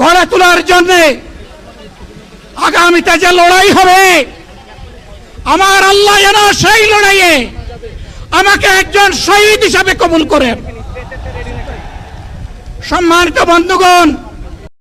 গড়ে তোলার জন্য আগামীতে যে লড়াই হবে, আমার আল্লাহ যেন সেই লড়াইয়ে আমাকে একজন শহীদ হিসাবে কবুল করেন। সম্মানিত বন্ধুগণ